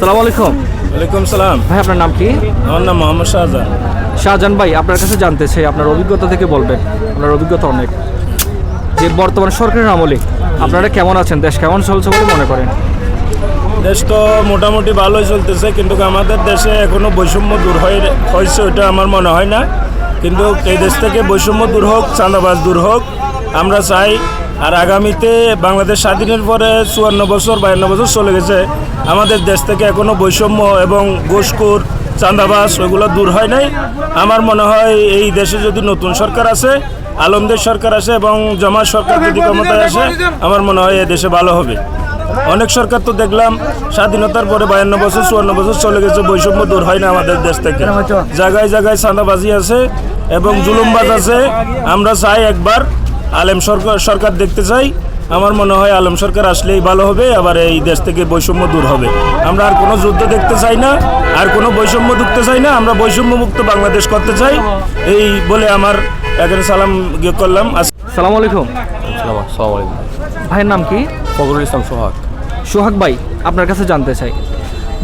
সালাম আলাইকুম। ওয়ালাইকুম সালাম। ভাই আপনার নাম কি? আমার নাম মোহাম্মদ শাহজাহান। শাহজাহান ভাই আপনার কাছে জানতে চাই আপনার অভিজ্ঞতা থেকে বলবেন। আপনার অভিজ্ঞতা অনেক। যে বর্তমান সরকারের আমলে আপনারা কেমন আছেন? দেশ কেমন চলছে বলে মনে করেন? দেশ তো মোটামুটি ভালোই চলতেছে কিন্তু আমাদের দেশে এখনও বৈষম্য দূর হয় হয়েছে ওইটা আমার মনে হয় না। কিন্তু এই দেশ থেকে বৈষম্য দূর হোক চাঁদাবাজ দূর হোক আমরা চাই আর আগামীতে বাংলাদেশ স্বাধীনের পরে চুয়ান্ন বছর, বায়ান্ন বছর চলে গেছে। আমাদের দেশ থেকে এখনও বৈষম্য এবং ঘুষখোর, চাঁদাবাজ ওইগুলো দূর হয় নাই। আমার মনে হয় এই দেশে যদি নতুন সরকার আছে আলমদের সরকার আসে এবং জমা সরকার যদি ক্ষমতায় আসে, আমার মনে হয় এ দেশে ভালো হবে। অনেক সরকার তো দেখলাম, স্বাধীনতার পরে বায়ান্ন বছর, চুয়ান্ন বছর চলে গেছে, বৈষম্য দূর হয় না আমাদের দেশ থেকে। জায়গায় জায়গায় চাঁদাবাজি আছে এবং জুলুমবাজ আছে। আমরা চাই একবার আলেম সরকার সরকার দেখতে চাই। আমার মনে হয় আলম সরকার আসলেই ভালো হবে আবার এই দেশ থেকে বৈষম্য দূর হবে। আমরা আর কোনো যুদ্ধ দেখতে চাই না আর কোনো বৈষম্য দেখতে চাই না আমরা বৈষম্য মুক্ত বাংলাদেশ করতে চাই। এই বলে আমার এখানে সালাম ইয়ে করলাম। সালাম আলাইকুম। সালাম আলাইকুম। ভাইয়ের নাম কি? ফখরুল ইসলাম সোহাগ। সোহাগ ভাই আপনার কাছে জানতে চাই।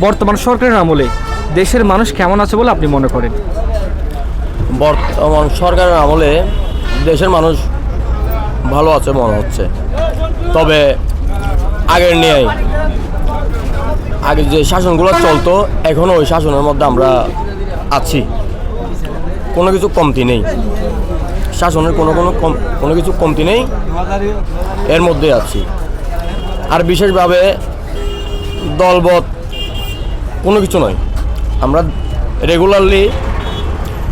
বর্তমান সরকারের আমলে দেশের মানুষ কেমন আছে বলে আপনি মনে করেন? বর্তমান সরকারের আমলে দেশের মানুষ ভালো আছে মনে হচ্ছে। তবে আগের নিয়ে আগে যে শাসনগুলো চলতো এখনও ওই শাসনের মধ্যে আমরা আছি। কোনো কিছু কমতি নেই। শাসনের কোনো কোনো কম, কোনো কিছু কমতি নেই, এর মধ্যে আছি। আর বিশেষভাবে দলবত কোনো কিছু নয়। আমরা রেগুলারলি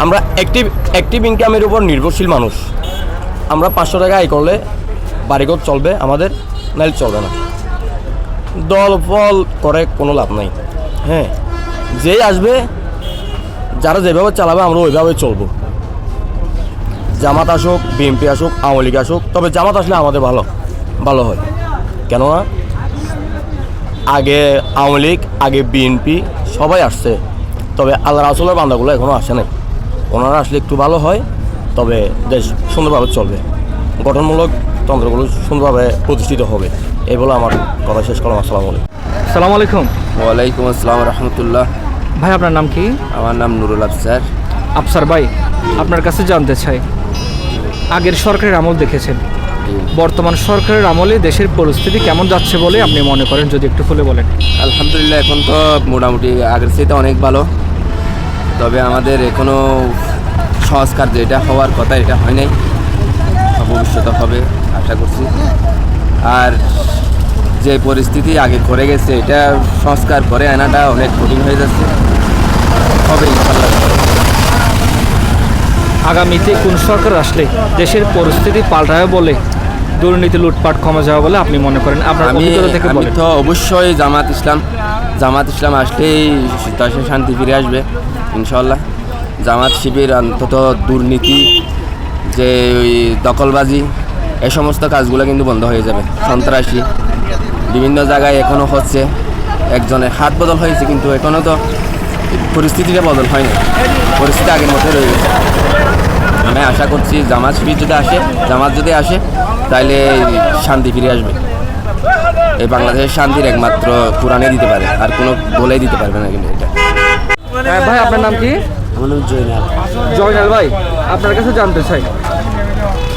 আমরা অ্যাক্টিভ অ্যাক্টিভ ইনকামের উপর নির্ভরশীল মানুষ। আমরা পাঁচশো টাকা আয় করলে বাড়িঘর চলবে, আমাদের নাইলে চলবে না। দল ফল করে কোনো লাভ নাই। হ্যাঁ যেই আসবে, যারা যেভাবে চালাবে, আমরা ওইভাবে চলবো। জামাত আসুক, বিএনপি আসুক, আওয়ামী লীগ আসুক, তবে জামাত আসলে আমাদের ভালো ভালো হয়। কেননা, আগে আওয়ামী লীগ, আগে বিএনপি, সবাই আসছে। তবে আল্লাহ রাসুলের বান্দাগুলো এখনও আসে নাই। ওনারা আসলে একটু ভালো হয় তবে দেশ সুন্দরভাবে চলবে। গঠনমূলক তন্ত্রগুলো সুন্দরভাবে প্রতিষ্ঠিত হবে। এই বলে আমার কথা শেষ করলাম। আসসালামু আলাইকুম। সালাম আলাইকুম। ওয়ালাইকুম আসসালাম রহমতুল্লাহ। ভাই আপনার নাম কি? আমার নাম নুরুল আফসার আফসার ভাই আপনার কাছে জানতে চাই। আগের সরকারের আমল দেখেছেন। বর্তমান সরকারের আমলে দেশের পরিস্থিতি কেমন যাচ্ছে বলে আপনি মনে করেন? যদি একটু খুলে বলেন। আলহামদুলিল্লাহ এখন তো মোটামুটি আগের চাইতে অনেক ভালো। তবে আমাদের এখনও সংস্কার যেটা হওয়ার কথা এটা হয় নাই। ভবিষ্যতে হবে আশা করছি। আর যে পরিস্থিতি আগে করে গেছে এটা সংস্কার করে আনাটা অনেক কঠিন হয়ে যাচ্ছে। হবে ইনশাল্লাহ আগামীতে কোন সরকার আসলে দেশের পরিস্থিতি পাল্টাবে বলে দুর্নীতি লুটপাট কমে যাবে বলে আপনি মনে করেন? আপনার আমি থেকে আমি তো অবশ্যই জামাত ইসলাম জামাত ইসলাম আসলেই দেশে শান্তি ফিরে আসবে ইনশাল্লাহ জামাত শিবির অন্তত দুর্নীতি যে ওই দখলবাজি এই সমস্ত কাজগুলো কিন্তু বন্ধ হয়ে যাবে। সন্ত্রাসী বিভিন্ন জায়গায় এখনও হচ্ছে একজনের হাত বদল হয়েছে কিন্তু এখনও তো পরিস্থিতিটা বদল হয়নি। পরিস্থিতি আগের মতো রয়ে গেছে। আমি আশা করছি জামাত শিবির যদি আসে জামাত যদি আসে তাহলে শান্তি ফিরে আসবে। এই বাংলাদেশের শান্তির একমাত্র কোরআনে দিতে পারে আর কোনো বলেই দিতে পারবে না কিন্তু এটা। হ্যাঁ, ভাই আপনার নাম কি? আমার নাম জয়নাল। জয়নাল ভাই আপনার কাছে জানতে চাই।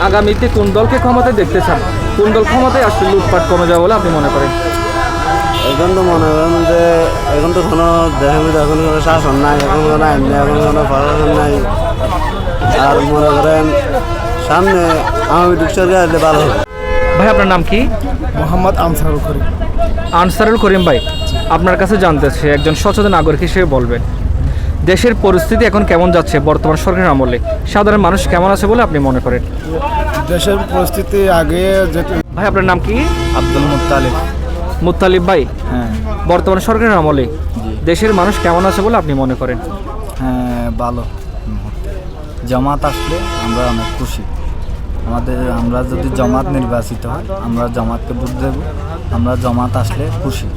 আগামীতে কোন দলকে ক্ষমতায় দেখতে চান? কোন দল ক্ষমতায় আসলে লুটপাট কমে যাবে বলে আপনি মনে করেন? এখন তো মনে করেন যে এখন তো কোনো মধ্যে এখন কোনো শাসন নাই এখন কোনো আইন নাই এখন কোনো প্রশাসন নাই। আর মনে করেন সামনে আমি সরকার আসলে ভালো হবে। ভাই আপনার নাম কি? মোহাম্মদ আনসারুল করিম। আনসারুল করিম ভাই আপনার কাছে জানতে চাই একজন সচেতন নাগরিক হিসেবে বলবেন। দেশের পরিস্থিতি এখন কেমন যাচ্ছে বর্তমান সরকারের আমলে? সাধারণ মানুষ কেমন আছে বলে আপনি মনে করেন? দেশের পরিস্থিতি আগে ভাই আপনার নাম কি? আব্দুল মুতালিব মুত্তালিব ভাই? হ্যাঁ। বর্তমান সরকারের আমলে দেশের মানুষ কেমন আছে বলে আপনি মনে করেন? হ্যাঁ ভালো। জামাত আসলে আমরা অনেক খুশি। আমাদের আমরা যদি জামাত নির্বাচিত হয় আমরা জামাতকে ভোট দেব। আমরা জামাত আসলে খুশি।